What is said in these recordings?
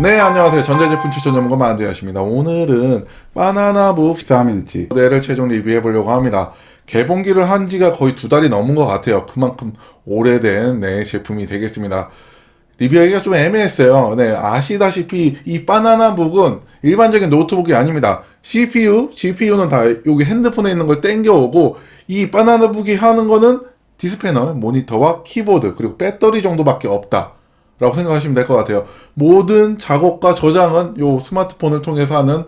네 안녕하세요. 전자제품 추천 전문가 만두야십니다. 오늘은 바나나북 13인치 모델을 최종 리뷰해 보려고 합니다. 개봉기를 한 지가 거의 두 달이 넘은 것 같아요. 그만큼 오래된 네, 제품이 되겠습니다. 리뷰하기가 좀 애매했어요. 네 아시다시피 이 바나나북은 일반적인 노트북이 아닙니다. CPU, GPU는 다 여기 핸드폰에 있는 걸 땡겨오고 이 바나나북이 하는 거는 디스패널, 모니터와 키보드 그리고 배터리 정도밖에 없다 라고 생각하시면 될 것 같아요. 모든 작업과 저장은 요 스마트폰을 통해서 하는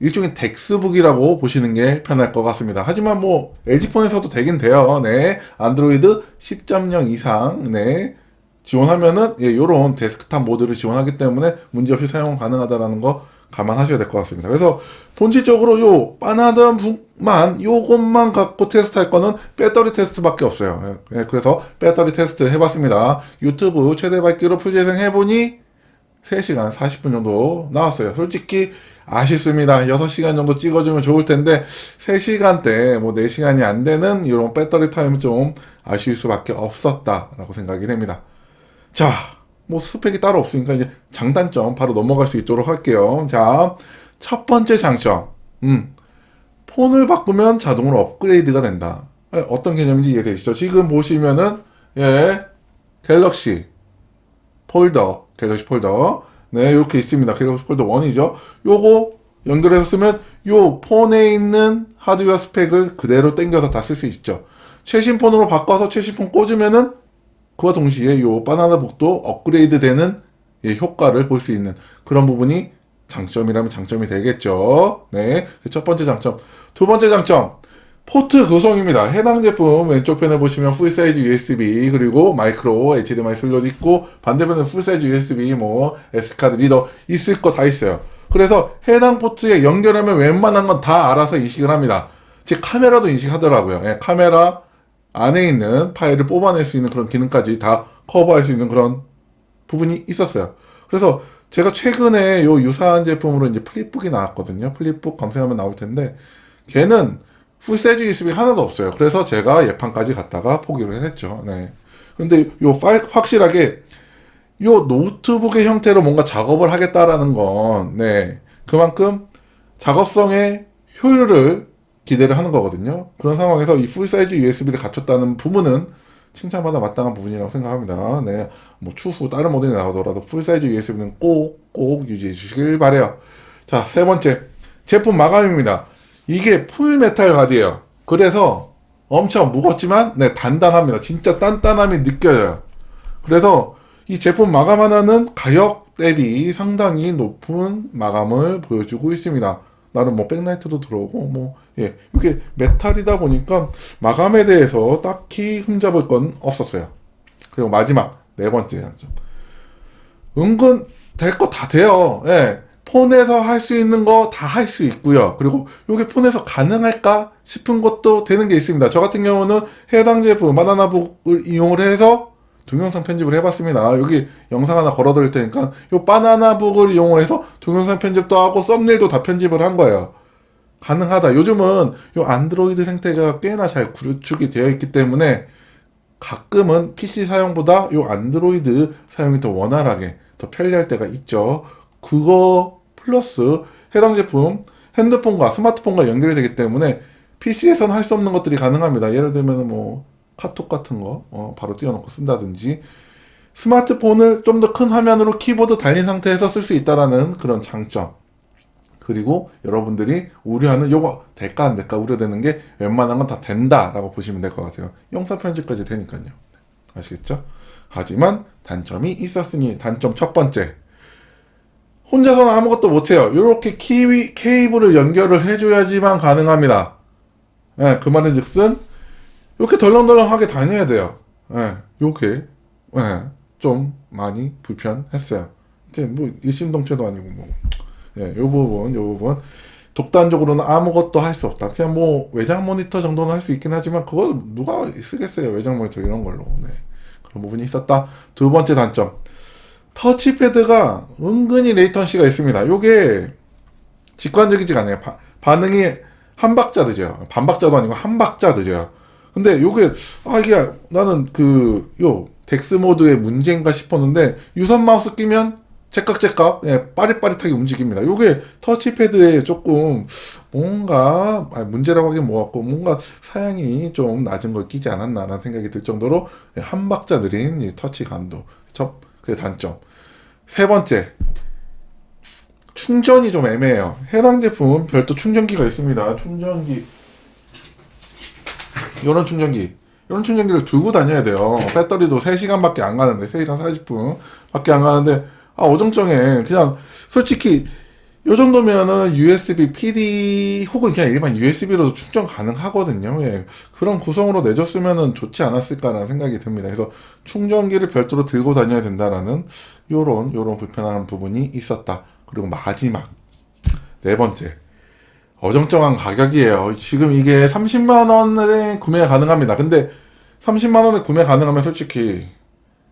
일종의 덱스북이라고 보시는 게 편할 것 같습니다. 하지만 뭐 LG폰에서도 되긴 돼요. 네. 안드로이드 10.0 이상 네. 지원하면은 예, 요런 데스크탑 모드를 지원하기 때문에 문제없이 사용 가능하다라는 거 감안하셔야 될 것 같습니다. 그래서 본질적으로 요 바나나북만 요것만 갖고 테스트할 거는 배터리 테스트밖에 없어요. 예, 예, 그래서 배터리 테스트 해봤습니다. 유튜브 최대 밝기로 풀재생 해보니 3시간 40분 정도 나왔어요. 솔직히 아쉽습니다. 6시간 정도 찍어주면 좋을 텐데 3시간대 뭐 4시간이 안 되는 이런 배터리 타임은 좀 아쉬울 수밖에 없었다라고 생각이 됩니다. 자, 뭐 스펙이 따로 없으니까 이제 장단점 바로 넘어갈 수 있도록 할게요. 자, 첫 번째 장점. 음. 폰을 바꾸면 자동으로 업그레이드가 된다. 예, 어떤 개념인지 이해되시죠? 지금 보시면은 예. 갤럭시 폴더, 갤럭시 폴더. 네, 이렇게 있습니다. 갤럭시 폴더 1이죠. 요거 연결해서 쓰면 요 폰에 있는 하드웨어 스펙을 그대로 땡겨서 다 쓸 수 있죠. 최신 폰으로 바꿔서 최신 폰 꽂으면은 그와 동시에 요 바나나북도 업그레이드 되는 예, 효과를 볼 수 있는 그런 부분이 장점이라면 장점이 되겠죠. 네. 첫 번째 장점. 두 번째 장점. 포트 구성입니다. 해당 제품 왼쪽 편에 보시면 풀사이즈 USB 그리고 마이크로 HDMI 슬롯 있고 반대편은 풀사이즈 USB 뭐 S카드 리더 있을 거 다 있어요. 그래서 해당 포트에 연결하면 웬만한 건 다 알아서 인식을 합니다. 즉 카메라도 인식하더라고요. 예, 카메라 안에 있는 파일을 뽑아낼 수 있는 그런 기능까지 다 커버할 수 있는 그런 부분이 있었어요. 그래서 제가 최근에 요 유사한 제품으로 이제 플립북이 나왔거든요. 플립북 검색하면 나올 텐데 걔는 풀사이즈 USB 하나도 없어요. 그래서 제가 예판까지 갔다가 포기를 했죠. 네. 근데 요 파일 확실하게 요 노트북의 형태로 뭔가 작업을 하겠다라는 건 네. 그만큼 작업성의 효율을 기대를 하는 거거든요. 그런 상황에서 이 풀사이즈 USB를 갖췄다는 부분은 칭찬받아 마땅한 부분이라고 생각합니다. 네. 뭐 추후 다른 모델이 나오더라도 풀사이즈 USB는 꼭, 꼭 유지해 주시길 바래요. 자, 세 번째. 제품 마감입니다. 이게 풀메탈 가디예요. 그래서 엄청 무겁지만 네, 단단합니다. 진짜 단단함이 느껴져요. 그래서 이 제품 마감 하나는 가격 대비 상당히 높은 마감을 보여주고 있습니다. 나름 뭐 백라이트도 들어오고 뭐 예, 이게 메탈이다 보니까 마감에 대해서 딱히 흠잡을 건 없었어요. 그리고 마지막 네 번째 장점. 은근 될 거 다 돼요. 예. 폰에서 할 수 있는 거 다 할 수 있고요. 그리고 이게 폰에서 가능할까 싶은 것도 되는 게 있습니다. 저 같은 경우는 해당 제품 바나나북을 이용을 해서 동영상 편집을 해봤습니다. 여기 영상 하나 걸어드릴 테니까 이 바나나북을 이용을 해서 동영상 편집도 하고 썸네일도 다 편집을 한 거예요. 가능하다. 요즘은 이 안드로이드 생태계가 꽤나 잘 구축이 되어 있기 때문에 가끔은 PC 사용보다 이 안드로이드 사용이 더 원활하게 더 편리할 때가 있죠. 그거 플러스 해당 제품 핸드폰과 스마트폰과 연결이 되기 때문에 PC에서는 할 수 없는 것들이 가능합니다. 예를 들면 뭐 카톡 같은 거 어, 바로 띄워놓고 쓴다든지 스마트폰을 좀 더 큰 화면으로 키보드 달린 상태에서 쓸 수 있다라는 그런 장점. 그리고 여러분들이 우려하는 요거 될까 안 될까 우려되는 게 웬만한 건 다 된다라고 보시면 될 것 같아요. 영상 편집까지 되니까요. 아시겠죠? 하지만 단점이 있었으니 단점 첫 번째. 혼자서는 아무것도 못해요. 이렇게 키위, 케이블을 연결을 해줘야지만 가능합니다. 예, 그 말은 즉슨 이렇게 덜렁덜렁하게 다녀야 돼요. 예, 요게 예, 좀 많이 불편했어요. 이게 뭐 일심동체도 아니고 뭐 예, 요 부분, 요 부분 독단적으로는 아무것도 할 수 없다. 그냥 뭐 외장 모니터 정도는 할 수 있긴 하지만 그걸 누가 쓰겠어요. 외장 모니터 이런 걸로. 네. 그런 부분이 있었다. 두 번째 단점. 터치패드가 은근히 레이턴시가 있습니다. 요게 직관적이지가 않아요. 바- 반응이 한 박자 늦어요. 반 박자도 아니고 한 박자 늦어요. 근데 요게 아 이게 나는 그 요 덱스 모드의 문제인가 싶었는데 유선 마우스 끼면 째깍째깍 예, 빠릿빠릿하게 움직입니다. 요게 터치패드에 조금 뭔가 아, 문제라고 하긴 뭐같고 뭔가 사양이 좀 낮은 걸 끼지 않았나라는 생각이 들 정도로 예, 한 박자 느린 이 터치 감도 첫 그게 단점. 세 번째 충전이 좀 애매해요. 해당 제품은 별도 충전기가 있습니다. 충전기 이런 충전기 이런 충전기를 들고 다녀야 돼요. 배터리도 3시간밖에 안 가는데 3시간 40분밖에 안 가는데 아 어정쩡해. 그냥 솔직히 요 정도면은 USB PD 혹은 그냥 일반 USB로도 충전 가능하거든요. 예. 그런 구성으로 내줬으면은 좋지 않았을까라는 생각이 듭니다. 그래서 충전기를 별도로 들고 다녀야 된다라는 요런 요런 불편한 부분이 있었다. 그리고 마지막 네 번째 어정쩡한 가격이에요. 지금 이게 30만 원에 구매가 가능합니다. 근데 30만 원에 구매 가능하면 솔직히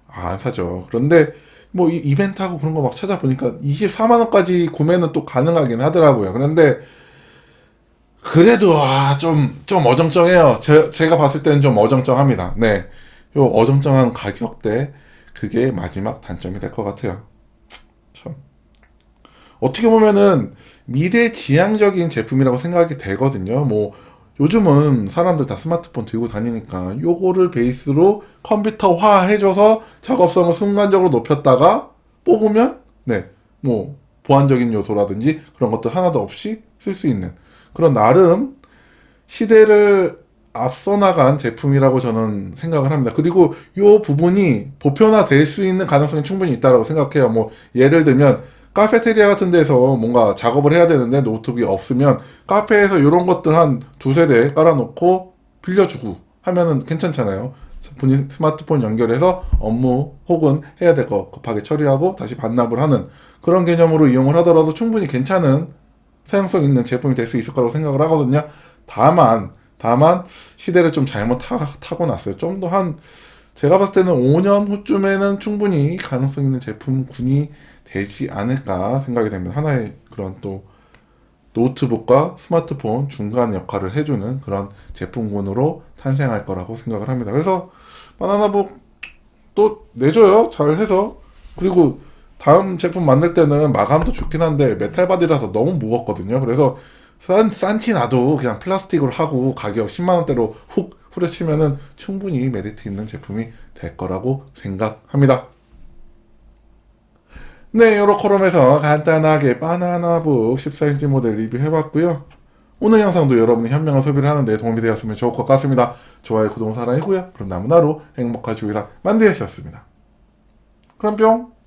아, 안 사죠. 그런데 뭐 이- 이벤트하고 그런 거 막 찾아보니까 24만 원까지 구매는 또 가능하긴 하더라고요. 그런데 그래도 아, 좀, 좀 어정쩡해요. 제, 제가 봤을 때는 좀 어정쩡합니다. 네. 요 어정쩡한 가격대 그게 마지막 단점이 될 것 같아요. 참. 어떻게 보면은 미래 지향적인 제품이라고 생각이 되거든요. 뭐 요즘은 사람들 다 스마트폰 들고 다니니까 요거를 베이스로 컴퓨터화 해줘서 작업성을 순간적으로 높였다가 뽑으면 네 뭐 보안적인 요소라든지 그런 것들 하나도 없이 쓸 수 있는 그런 나름 시대를 앞서 나간 제품이라고 저는 생각을 합니다. 그리고 요 부분이 보편화 될 수 있는 가능성이 충분히 있다고 생각해요. 뭐 예를 들면 카페테리아 같은 데서 뭔가 작업을 해야 되는데 노트북이 없으면 카페에서 이런 것들 한 두세 대 깔아놓고 빌려주고 하면은 괜찮잖아요. 본인 스마트폰 연결해서 업무 혹은 해야 될 거 급하게 처리하고 다시 반납을 하는 그런 개념으로 이용을 하더라도 충분히 괜찮은 사용성 있는 제품이 될 수 있을 거라고 생각을 하거든요. 다만, 다만, 시대를 좀 잘못 타, 타고 났어요. 좀 더 한, 제가 봤을 때는 5년 후쯤에는 충분히 가능성 있는 제품군이 되지 않을까 생각이 됩니다. 하나의 그런 또 노트북과 스마트폰 중간 역할을 해주는 그런 제품군으로 탄생할 거라고 생각을 합니다. 그래서 바나나북 또 내줘요. 잘 해서. 그리고 다음 제품 만들 때는 마감도 좋긴 한데 메탈 바디라서 너무 무겁거든요. 그래서 싼, 싼티 나도 그냥 플라스틱으로 하고 가격 10만원대로 훅 후려치면은 충분히 메리트 있는 제품이 될 거라고 생각합니다. 네, 요렇게롬에서 간단하게 바나나북 14인치 모델 리뷰해봤고요. 오늘 영상도 여러분이 현명한 소비를 하는데 도움이 되었으면 좋을 것 같습니다. 좋아요, 구독, 사랑이고요. 그럼 하루 행복하시고 이상 만드셨습니다. 그럼 뿅!